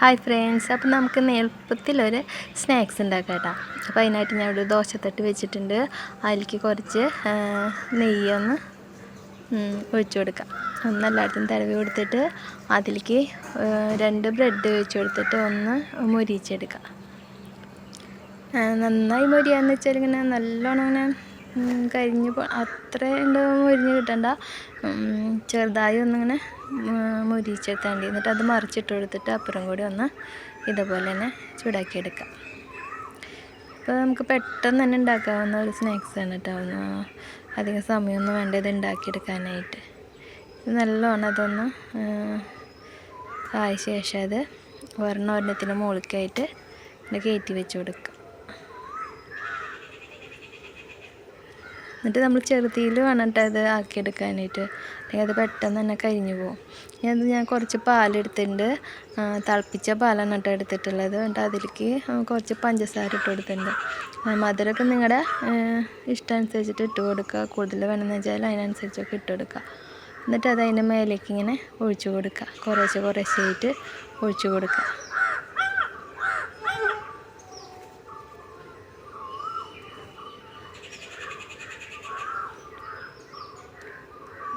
Hi friends അപ്പോൾ നമുക്ക് എളുപ്പത്തിലൊരു snacks ഉണ്ടാക്കാം കേട്ടോ. അപ്പോൾ അതിനായിട്ട് ഞാൻ ഇവിടെ ദോശത്തട്ട് വെച്ചിട്ടുണ്ട്. അതിലേക്ക് കുറച്ച് നെയ്യൊന്ന് ഒഴിച്ചു കൊടുക്കാം. ഒന്ന് എല്ലായിടത്തും തടവി കൊടുത്തിട്ട് അതിലേക്ക് രണ്ട് ബ്രെഡ് ഒഴിച്ചു കൊടുത്തിട്ട് ഒന്ന് മുരിച്ചെടുക്കാം നന്നായി മൊരിയാന്ന് വെച്ചാൽ ഇങ്ങനെ നല്ലോണം ഇങ്ങനെ കരിഞ്ഞ് അത്ര ഉണ്ട് മുരിഞ്ഞ് കിട്ടണ്ട. ചെറുതായി ഒന്നിങ്ങനെ മൊരിച്ചെടുത്താൽ മതി എന്നിട്ട് അത് മറിച്ചിട്ട് കൊടുത്തിട്ട് അപ്പുറം കൂടി ഒന്ന് ഇതുപോലെ തന്നെ ചൂടാക്കിയെടുക്കാം. അപ്പോൾ നമുക്ക് പെട്ടെന്ന് തന്നെ ഉണ്ടാക്കാവുന്ന ഒരു സ്നാക്സ് ആണ് കേട്ടോ അധികം സമയമൊന്നും വേണ്ട ഇത് ഉണ്ടാക്കിയെടുക്കാനായിട്ട്. നല്ലോണം അതൊന്ന് ആയ ശേഷം അത് ഒരെണ്ണം ഒരെണ്ണത്തിന് മുകളിലേക്കായിട്ട് കയറ്റി വെച്ച് കൊടുക്കുക എന്നിട്ട് നമ്മൾ ചെറുതീയിൽ വേണം കേട്ടോ അത് ആക്കിയെടുക്കാനായിട്ട്. അല്ലെങ്കിൽ അത് പെട്ടെന്ന് തന്നെ കരിഞ്ഞു പോകും. ഞാൻ ഞാൻ കുറച്ച് പാലെടുത്തിട്ടുണ്ട്. തിളപ്പിച്ച പാലാണ് കേട്ടോ എടുത്തിട്ടുള്ളത്. എന്നിട്ട് അതിലേക്ക് കുറച്ച് പഞ്ചസാര ഇട്ട് കൊടുത്തിട്ടുണ്ട്. മധുരമൊക്കെ നിങ്ങളുടെ ഇഷ്ടമനുസരിച്ചിട്ട് ഇട്ട് കൊടുക്കുക. കൂടുതൽ വേണമെന്ന് വെച്ചാൽ അതിനനുസരിച്ചൊക്കെ ഇട്ട് കൊടുക്കുക. എന്നിട്ട് അത് അതിന്റെ മേലേക്ക് ഇങ്ങനെ ഒഴിച്ചു കൊടുക്കുക. കുറേശ്ശെ കുറേശ്ശെ ആയിട്ട് ഒഴിച്ചു കൊടുക്കുക.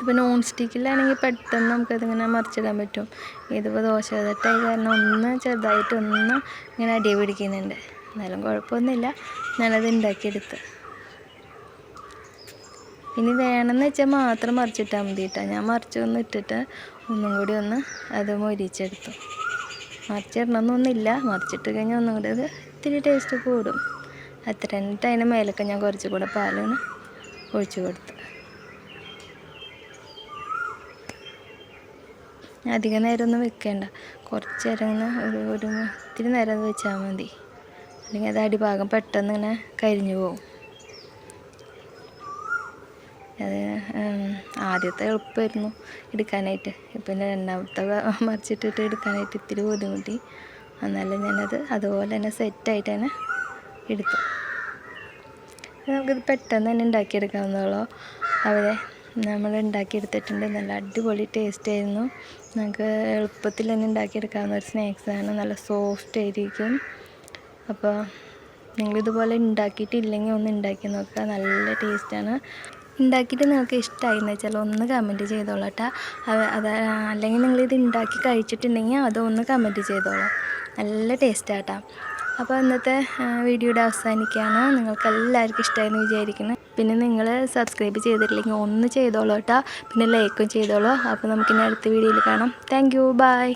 ഇതിപ്പോൾ നോൺ സ്റ്റിക്കിലാണെങ്കിൽ പെട്ടെന്ന് നമുക്കതിങ്ങനെ മറിച്ചിടാൻ പറ്റും. ഇതിപ്പോൾ ദോശ തട്ടായി കാരണം ഒന്ന് ചെറുതായിട്ട് ഒന്ന് ഇങ്ങനെ അടി പിടിക്കുന്നുണ്ട്. എന്നാലും കുഴപ്പമൊന്നുമില്ല. ഞാനത് ഉണ്ടാക്കിയെടുത്ത്. ഇനി വേണമെന്ന് വെച്ചാൽ മാത്രം മറിച്ചിട്ടാൽ മതി കേട്ടോ. ഞാൻ മറിച്ചൊന്ന് ഇട്ടിട്ട് ഒന്നും കൂടി ഒന്ന് അത് മൊരിച്ചെടുത്തു. മറിച്ചിടണമെന്നൊന്നുമില്ല. മറിച്ചിട്ട് കഴിഞ്ഞാൽ ഒന്നും കൂടി അത് ഇത്തിരി ടേസ്റ്റ് കൂടും. അത്ര എന്നിട്ട് അതിന് മേലൊക്കെ ഞാൻ കുറച്ചും കൂടെ പാലാണ് ഒഴിച്ചു കൊടുത്തു അധികം നേരം ഒന്നും വെക്കേണ്ട. കുറച്ച് നേരം ഇങ്ങനെ ഒരു ഒരു ഇത്തിരി നേരം അത് വെച്ചാൽ മതി. അല്ലെങ്കിൽ അത് അടിഭാഗം പെട്ടെന്ന് ഇങ്ങനെ കരിഞ്ഞു പോകും അത് ആദ്യത്തെ എളുപ്പമായിരുന്നു എടുക്കാനായിട്ട്. പിന്നെ രണ്ടാമത്തെ മറിച്ചിട്ടിട്ട് എടുക്കാനായിട്ട് ഇത്തിരി ബുദ്ധിമുട്ടി. എന്നാലും ഞാനത് അതുപോലെ തന്നെ സെറ്റായിട്ട് തന്നെ എടുത്തു. നമുക്കിത് പെട്ടെന്ന് തന്നെ ഉണ്ടാക്കിയെടുക്കാവുന്നുള്ളൂ അവരെ നമ്മൾ ഉണ്ടാക്കിയെടുത്തിട്ടുണ്ട് നല്ല അടിപൊളി ടേസ്റ്റ് ആയിരുന്നു. നമുക്ക് എളുപ്പത്തിൽ തന്നെ ഉണ്ടാക്കിയെടുക്കാവുന്ന ഒരു സ്നാക്സാണ് നല്ല സോഫ്റ്റ് ആയിരിക്കും. അപ്പോൾ നിങ്ങളിതുപോലെ ഉണ്ടാക്കിയിട്ടില്ലെങ്കിൽ ഒന്ന് ഉണ്ടാക്കി നോക്കുക. നല്ല ടേസ്റ്റാണ് ഉണ്ടാക്കിയിട്ട് നിങ്ങൾക്ക് ഇഷ്ടമായി എന്ന് വെച്ചാൽ ഒന്ന് കമന്റ് ചെയ്തോളട്ടാ. അത് അല്ലെങ്കിൽ നിങ്ങളിത് ഉണ്ടാക്കി കഴിച്ചിട്ടുണ്ടെങ്കിൽ അതൊന്ന് കമന്റ് ചെയ്തോളൂ. നല്ല ടേസ്റ്റാട്ടോ അപ്പോൾ ഇന്നത്തെ വീഡിയോയുടെ അവസാനിക്കുകയാണ്. നിങ്ങൾക്ക് എല്ലാവർക്കും ഇഷ്ടമായെന്ന് വിചാരിക്കുന്നു. പിന്നെ നിങ്ങൾ സബ്സ്ക്രൈബ് ചെയ്തിട്ടില്ലെങ്കിൽ ഒന്ന് ചെയ്തോളൂ കേട്ടോ. പിന്നെ ലൈക്കും ചെയ്തോളൂ. അപ്പോൾ നമുക്കിനി അടുത്ത വീഡിയോയിൽ കാണാം. Thank you by